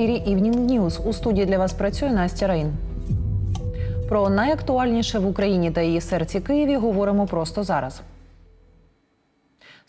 Ефірі Evening News. У студії для вас працює Настя Раїн. Про найактуальніше в Україні та її серці Києві говоримо просто зараз.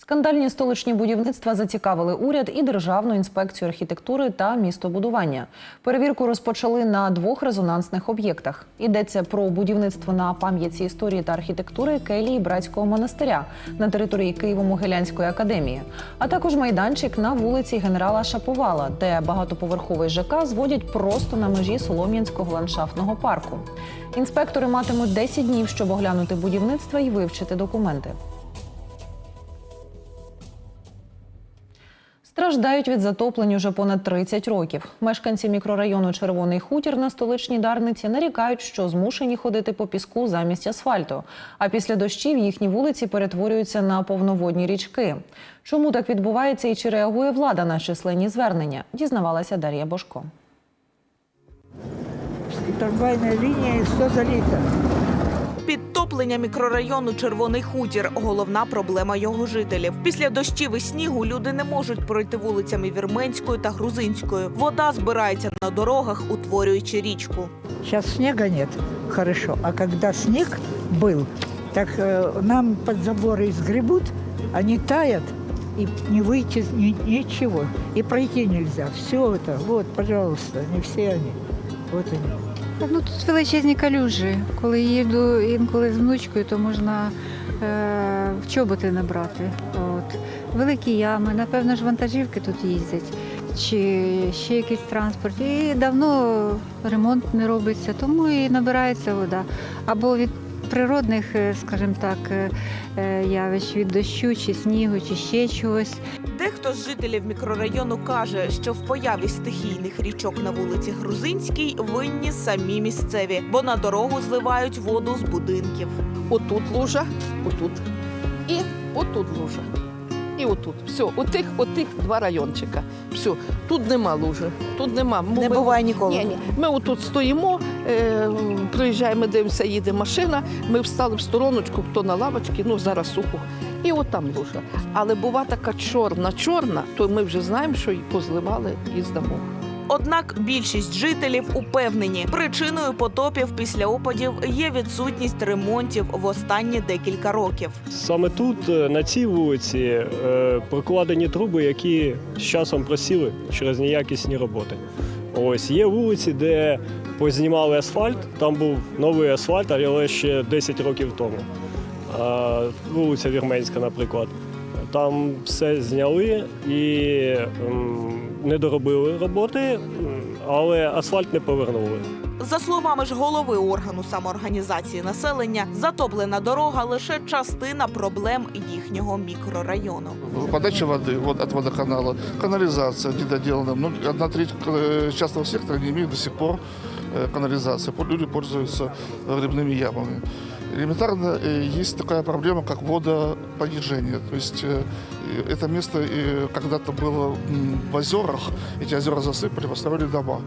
Скандальні столичні будівництва зацікавили уряд і Державну інспекцію архітектури та містобудування. Перевірку розпочали на двох резонансних об'єктах. Йдеться про будівництво на пам'ятці історії та архітектури келії братського монастиря на території Києво-Могилянської академії, а також майданчик на вулиці генерала Шаповала, де багатоповерховий ЖК зводять просто на межі Солом'янського ландшафтного парку. Інспектори матимуть 10 днів, щоб оглянути будівництво і вивчити документи. Страждають від затоплень уже понад 30 років. Мешканці мікрорайону Червоний хутір на столичній Дарниці нарікають, що змушені ходити по піску замість асфальту. А після дощів їхні вулиці перетворюються на повноводні річки. Чому так відбувається і чи реагує влада на численні звернення? Дізнавалася Дар'я Бошко. Трамвайная линия и все залито. Підтоплення мікрорайону Червоний хутір головна проблема його жителів. Після дощів і снігу люди не можуть пройти вулицями Вірменською та Грузинською. Вода збирається на дорогах, утворюючи річку. Сейчас снега нет, хорошо. А когда снег был, так э, нам под заборы сгребут, они таят, и не выйти ни- ничего. И пройти нельзя. Все это, вот, пожалуйста, не все они. Вот они. Ну тут величезні калюжі. Коли їду інколи з внучкою, то можна е, в чоботи набрати. От. Великі ями, напевно ж вантажівки тут їздять, чи ще якийсь транспорт. І давно ремонт не робиться, тому і набирається вода. Або від природних, е, скажімо так, е, е, явищ від дощу, чи снігу, чи ще чогось. Дехто з жителів мікрорайону каже, що в появі стихійних річок на вулиці Грузинській винні самі місцеві, бо на дорогу зливають воду з будинків. отут лужа, отут. І отут лужа. І отут. Все, отих, отих два райончика. Все, тут нема лужи, тут нема. Не буває ніколи. Ні, ні. Ми отут стоїмо, е, приїжджаємо, дивимося, їде машина. Ми встали в стороночку, хто на лавочці, ну зараз сухо. І от там лужа. Але бува така чорна-чорна, то ми вже знаємо, що її позливали із домов. Однак більшість жителів упевнені, причиною потопів після опадів є відсутність ремонтів в останні декілька років. Саме тут, е, на цій вулиці, е, прокладені труби, які з часом просіли через неякісні роботи. Ось є вулиці, де познімали асфальт. Там був новий асфальт, але ще 10 років тому. А, Вулиця Вірменська, наприклад. Там все зняли і м, не доробили роботи, м, але асфальт не повернули. За словами ж голови органу самоорганізації населення, затоплена дорога лише частина проблем їхнього мікрорайону. подача воды вот, от водоканала, канализация недоделана. Ну, одна треть э, частного сектора не имеет до сих пор э, канализации. Пол- Люди пользуются грибными ямами. Элементарно э, есть такая проблема, как водопонижение. То есть э, и это место э, когда-то было м, в озерах, эти озера засыпали, построили дома.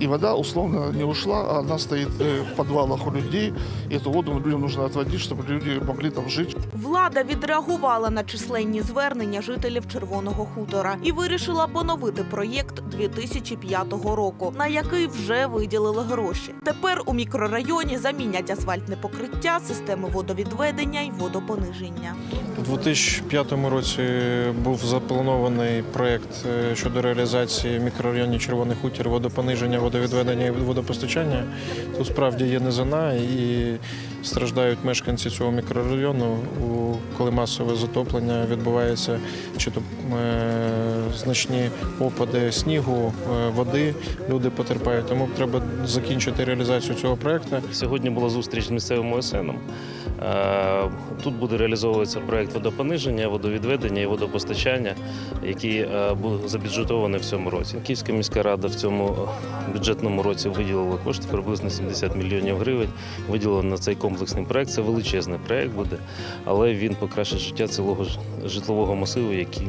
И вода условно не ушла, а она стоит э, в подвалах у людей. И эту воду людям нужно отводить, чтобы люди могли там жить. Влада відреагувала на численні звернення жителів Червоного хутора і вирішила поновити проєкт 2005 року, на який вже виділили гроші. Тепер у мікрорайоні замінять асфальтне покриття, системи водовідведення і водопониження. У 2005 році був запланований проєкт е, щодо реалізації в мікрорайоні Червоний хутір водопониження, водовідведення і водопостачання. Тут справді є низина і страждають мешканці цього мікрорайону, коли масове затоплення відбувається, чи то е, значні опади снігу, е, води, люди потерпають. Тому треба закінчити реалізацію цього проєкту. Сьогодні була зустріч з місцевим ОСНом. Е, Тут буде реалізовуватися проект водопониження, водовідведення і водопостачання, який е, був забюджетований в цьому році. Київська міська рада в цьому бюджетному році виділила кошти приблизно 70 мільйонів гривень. Виділила на цей комплексний проект. Це величезний проект буде, але він покращить життя цілого житлового масиву, який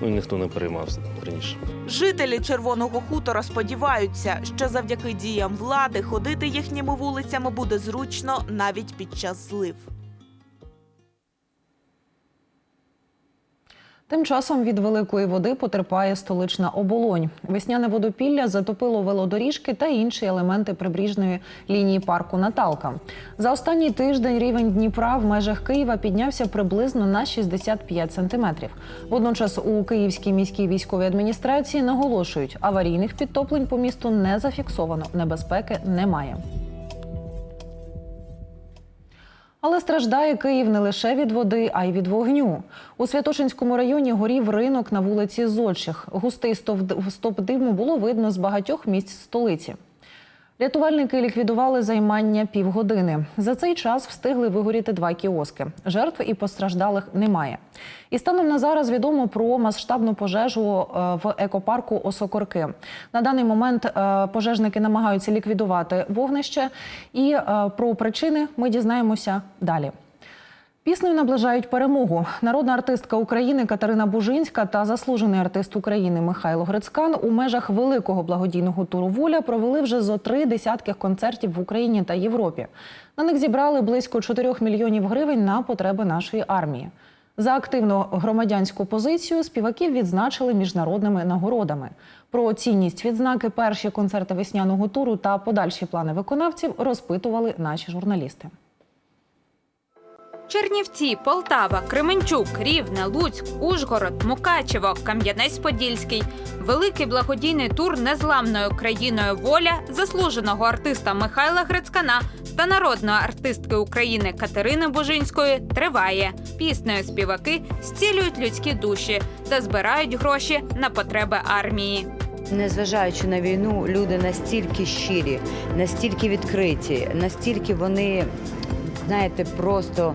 ну, ніхто не переймався раніше. Жителі Червоного хутора сподіваються, що завдяки діям влади ходити їхніми вулицями буде зручно навіть під час злив. Тим часом від великої води потерпає столична оболонь. Весняне водопілля затопило велодоріжки та інші елементи прибережної лінії парку Наталка. За останній тиждень рівень Дніпра в межах Києва піднявся приблизно на 65 сантиметрів. Водночас у Київській міській військовій адміністрації наголошують, аварійних підтоплень по місту не зафіксовано, небезпеки немає. Але страждає Київ не лише від води, а й від вогню. У Святошинському районі горів ринок на вулиці Зольчих. Густий стовп- диму було видно з багатьох місць столиці. Рятувальники ліквідували займання півгодини. За цей час встигли вигоріти два кіоски. Жертв і постраждалих немає. І станом на зараз відомо про масштабну пожежу е, в екопарку Осокорки. На даний момент е, пожежники намагаються ліквідувати вогнище, і е, про причини ми дізнаємося далі. Піснею наближають перемогу. Народна артистка України Катерина Бужинська та заслужений артист України Михайло Грицькан у межах великого благодійного туру Воля провели вже зо три десятки концертів в Україні та Європі. На них зібрали близько 4 мільйонів гривень на потреби нашої армії. За активну громадянську позицію співаків відзначили міжнародними нагородами. Про цінність відзнаки, перші концерти весняного туру та подальші плани виконавців розпитували наші журналісти. Чернівці, Полтава, Кременчук, Рівне, Луцьк, Ужгород, Мукачево, Кам'янець-Подільський. Великий благодійний тур незламною країною воля заслуженого артиста Михайла Грицькана та народної артистки України Катерини Бужинської триває. Піснею співаки зцілюють людські душі та збирають гроші на потреби армії. Незважаючи на війну, люди настільки щирі, настільки відкриті, настільки вони, знаєте, просто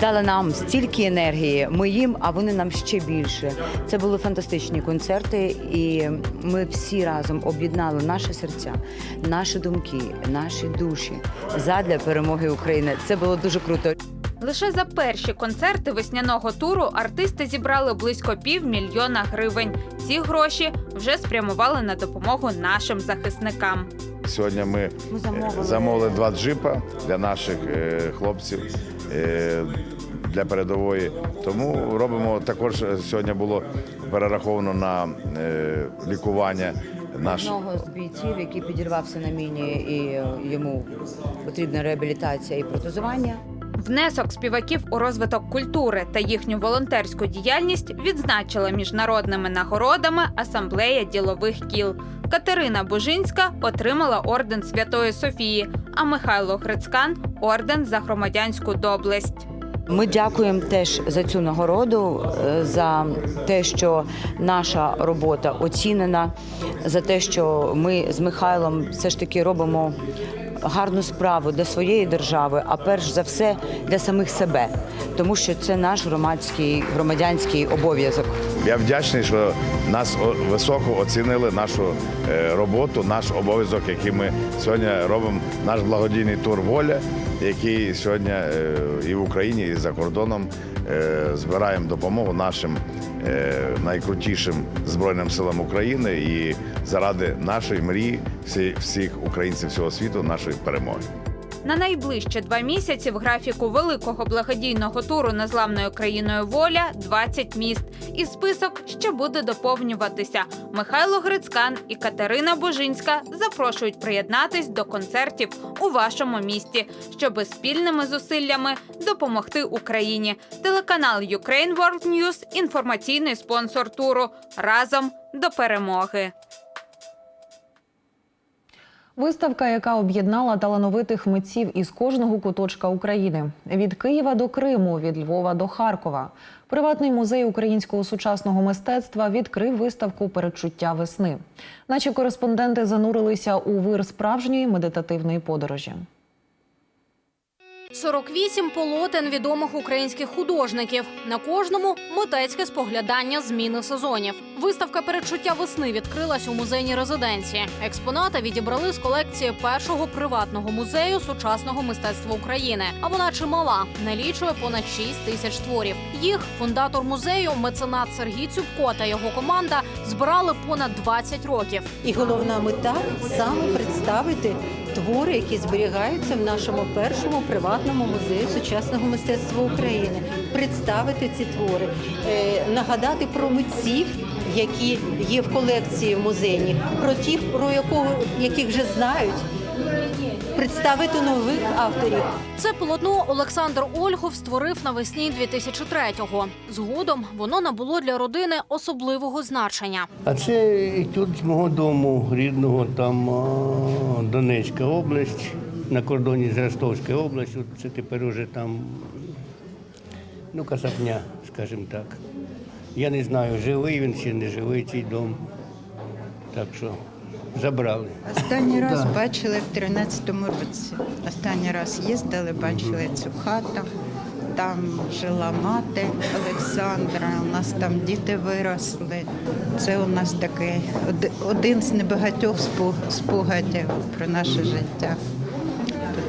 дали нам стільки енергії. Ми їм, а вони нам ще більше. Це були фантастичні концерти, і ми всі разом об'єднали наші серця, наші думки, наші душі задля перемоги України. Це було дуже круто. Лише за перші концерти весняного туру артисти зібрали близько півмільйона гривень. Ці гроші вже спрямували на допомогу нашим захисникам. Сьогодні ми Ми е, замовили, замовили два джипа для наших е, хлопців для передової. Тому робимо також е, сьогодні було перераховано на е, лікування наш Одного з бійців, який підірвався на міні, і е, йому потрібна реабілітація і протезування. Внесок співаків у розвиток культури та їхню волонтерську діяльність відзначила міжнародними нагородами асамблея ділових кіл. Катерина Бужинська отримала орден Святої Софії, а Михайло Грицькан орден за громадянську доблесть. Ми дякуємо теж за цю нагороду, е, за те, що наша робота оцінена, за те, що ми з Михайлом все ж таки робимо гарну справу для своєї держави, а перш за все для самих себе, тому що це наш громадський громадянський обов'язок. Я вдячний, що нас високо оцінили нашу е, роботу, наш обов'язок, який ми сьогодні робимо, наш благодійний тур воля, який сьогодні е, і в Україні, і за кордоном е, збираємо допомогу нашим найкрутішим збройним силам України і заради нашої мрії, всі- всіх українців всього світу, нашої перемоги. На найближчі два місяці в графіку великого благодійного туру незламною країною воля 20 міст. І список ще буде доповнюватися. Михайло Грицькан і Катерина Божинська запрошують приєднатись до концертів у вашому місті, щоби спільними зусиллями допомогти Україні. Телеканал Ukraine World News – інформаційний спонсор туру. Разом до перемоги. Виставка, яка об'єднала талановитих митців із кожного куточка України від Києва до Криму, від Львова до Харкова. Приватний музей українського сучасного мистецтва відкрив виставку Передчуття весни. Наші кореспонденти занурилися у вир справжньої медитативної подорожі. 48 полотен відомих українських художників. На кожному митецьке споглядання зміни сезонів. Виставка передчуття весни відкрилась у музейній резиденції. Експонати відібрали з колекції першого приватного музею сучасного мистецтва України. А вона чимала, налічує понад 6 тисяч творів. Їх фундатор музею, меценат Сергій Цюбко та його команда збирали понад 20 років. І головна мета саме представити твори, які зберігаються в нашому першому приватному музеї сучасного мистецтва України, представити ці твори, е, нагадати про митців, які є в колекції музеї, про тих, про якого яких вже знають, представити нових авторів. Це полотно Олександр Ольгов створив навесні 2003-го. Згодом воно набуло для родини особливого значення. А це етюд з мого дому рідного, там Донецька область, на кордоні з Ростовською областю. Це тепер уже там, ну, Касапня, скажімо так. Я не знаю, живий він чи не живий цей дом. Так що забрали. Останній раз Да. бачили в 13-му році. Останній раз їздили, бачили цю хату. Там жила мати Олександра, у нас там діти виросли. Це у нас такий один з небагатьох спогадів про наше життя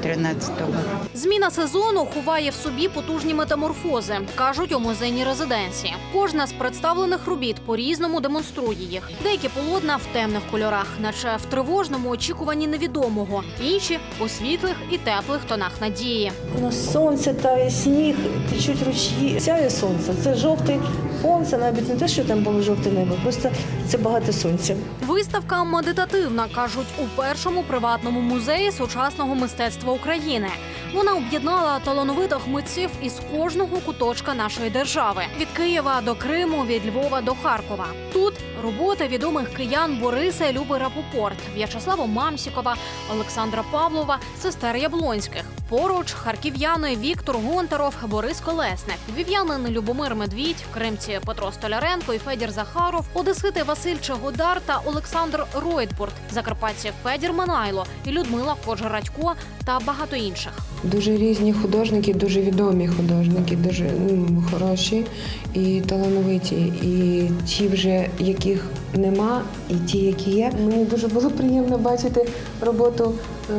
13-го. Зміна сезону ховає в собі потужні метаморфози, кажуть у музейній резиденції. Кожна з представлених робіт по-різному демонструє їх. Деякі полотна в темних кольорах, наче в тривожному очікуванні невідомого, інші у світлих і теплих тонах надії. На сонце та сніг, течуть ручі. Сяє сонце. Це жовтий фон, це навіть не те, що там було жовте небо, просто це багато сонця. Виставка медитативна, кажуть, у першому приватному музеї сучасного мистецтва України. Вона об'єднала талановитих митців із кожного куточка нашої держави від Києва до Криму, від Львова до Харкова. Тут роботи відомих киян Бориса і Люби Рапопорт, В'ячеслава Мамсікова, Олександра Павлова, сестер Яблонських. Поруч харків'яни Віктор Гонтаров, Борис Колесник, львів'янин Любомир Медвідь, кримці Петро Столяренко і Федір Захаров, одесити Василь Чегодар та Олександр Ройтбурт, закарпатці Федір Манайло і Людмила Коджерадько та багато інших. Дуже різні художники, дуже відомі художники, дуже ну, хороші і талановиті. І ті, вже яких нема, і ті, які є. Мені дуже було приємно бачити роботу е,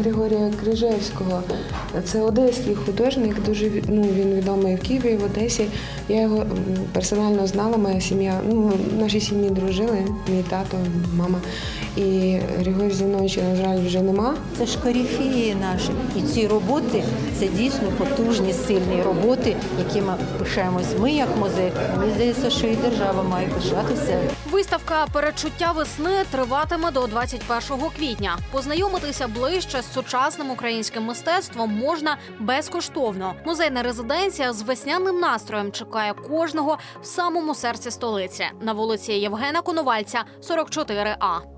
Григорія Крижевського. Це одеський художник, дуже ну, він відомий в Києві, в Одесі. Я його персонально знала, моя сім'я, ну, в нашій сім'ї дружили, мій тато, мама. І Григорія Зіновича, на жаль, вже нема. Це ж корифеї наші. Ці роботи це дійсно потужні, сильні роботи, якими пишаємось ми як музей. Мені здається, що і держава має пишатися. Виставка Передчуття весни триватиме до 21 квітня. Познайомитися ближче з сучасним українським мистецтвом можна безкоштовно. Музейна резиденція з весняним настроєм чекає кожного в самому серці столиці на вулиці Євгена Коновальця, 44А.